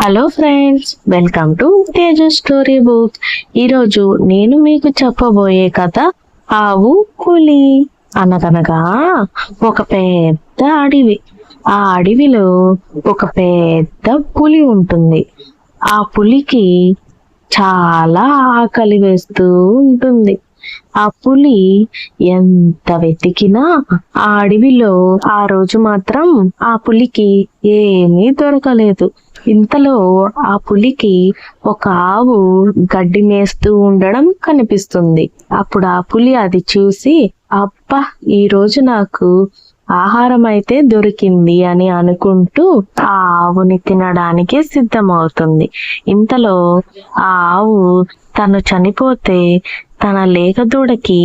Hello friends welcome to Teju story book ఈరోజు నేను మీకు చెప్పబోయే కథ ఆవు పులి అనగనగా ఒక పెద్ద అడవి. ఆ అడవిలో ఒక పెద్ద పులి ఉంటుంది. ఆ పులికి చాలా ఆకలి వేస్తూ ఉంటుంది. ఆ పులి ఎంత వెతికినా ఆ అడవిలో ఆ రోజు మాత్రం ఆ పులికి ఏమీ దొరకలేదు. ఇంతలో ఆ పులికి ఒక ఆవు గడ్డి మేస్తూ ఉండడం కనిపిస్తుంది. అప్పుడు ఆ పులి అది చూసి అబ్బా ఈ రోజు నాకు ఆహారం అయితే దొరికింది అని అనుకుంటూ ఆ ఆవుని తినడానికి సిద్ధమవుతుంది. ఇంతలో ఆ ఆవు తను చనిపోతే తన లేఖ దూడకి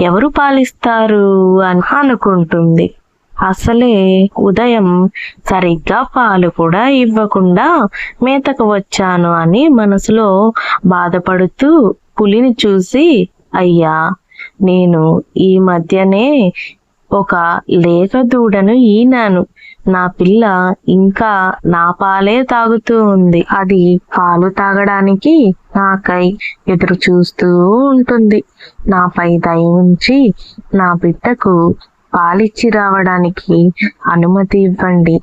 ఎవరు పాలిస్తారు అని అనుకుంటుంది. అసలే ఉదయం సరిగ్గా పాలు కూడా ఇవ్వకుండా మేతకు వచ్చాను అని మనసులో బాధపడుతూ పులిని చూసి అయ్యా నేను ఈ మధ్యనే ఒక లేక దూడను ఈనాను. నా పిల్ల ఇంకా నా పాలే తాగుతూ ఉంది. అది పాలు తాగడానికి నాకై ఎదురు చూస్తూ ఉంటుంది. నాపై దయ ఉంచి నా బిడ్డకు పాలిచ్చి రావడానికి అనుమతి ఇవ్వండి.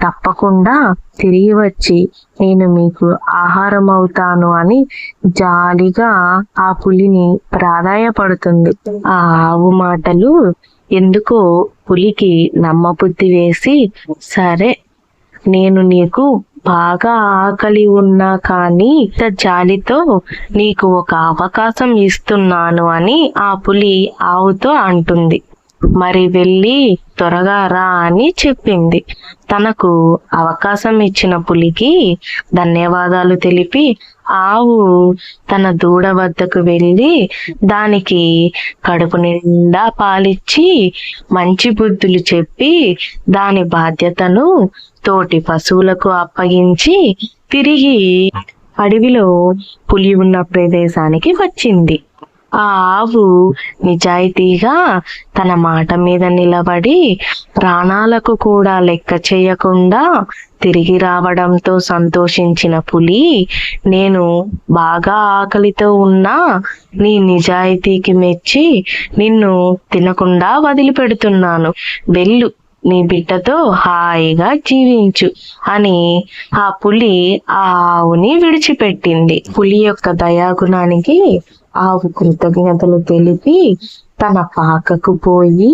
తప్పకుండా తిరిగి వచ్చి నేను మీకు ఆహారం అవుతాను అని జాలిగా ఆ పులిని ప్రాధాయపడుతుంది. ఆ ఆవు మాటలు ఎందుకో పులికి నమ్మబుద్ధి వేసి సరే నేను నీకు బాగా ఆకలి ఉన్నా కానీ ఇంత జాలితో నీకు ఒక అవకాశం ఇస్తున్నాను అని ఆ పులి ఆవుతో అంటుంది. మరి వెళ్ళి త్వరగా రా అని చెప్పింది. తనకు అవకాశం ఇచ్చిన పులికి ధన్యవాదాలు తెలిపి ఆవు తన దూడ వద్దకు వెళ్ళి దానికి కడుపు నిండా పాలిచ్చి మంచి బుద్ధులు చెప్పి దాని బాధ్యతను తోటి పశువులకు అప్పగించి తిరిగి అడవిలో పులి ఉన్న ప్రదేశానికి వచ్చింది. ఆ ఆవు నిజాయితీగా తన మాట మీద నిలబడి ప్రాణాలకు కూడా లెక్క చేయకుండా తిరిగి రావడంతో సంతోషించిన పులి నేను బాగా ఆకలితో ఉన్నా నీ నిజాయితీకి మెచ్చి నిన్ను తినకుండా వదిలిపెడుతున్నాను. వెళ్ళు నీ బిడ్డతో హాయిగా జీవించు అని ఆ పులి ఆ ఆవుని విడిచిపెట్టింది. పులి యొక్క దయాగుణానికి ఆవు కృతజ్ఞతలు తెలిపి తన పాకకు పోయి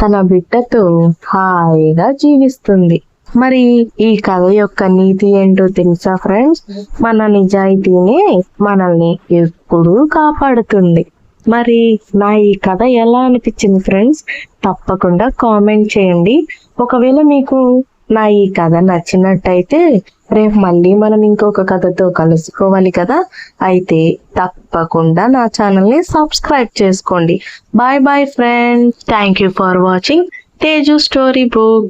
తన బిడ్డతో హాయిగా జీవిస్తుంది. మరి ఈ కథ యొక్క నీతి ఏంటో తెలుసా ఫ్రెండ్స్ మన నిజాయితీనే మనల్ని ఎప్పుడూ కాపాడుతుంది. మరి నా ఈ కథ ఎలా అనిపించింది ఫ్రెండ్స్? తప్పకుండా కామెంట్ చేయండి. ఒకవేళ మీకు నా ఈ కథ నచ్చినట్టయితే రేపు మళ్ళీ మనం ఇంకొక కథతో కలుసుకోవాలి కదా? అయితే తప్పకుండా నా ఛానల్ని సబ్స్క్రైబ్ చేసుకోండి. Bye bye friends. Thank you for watching. Teju story book.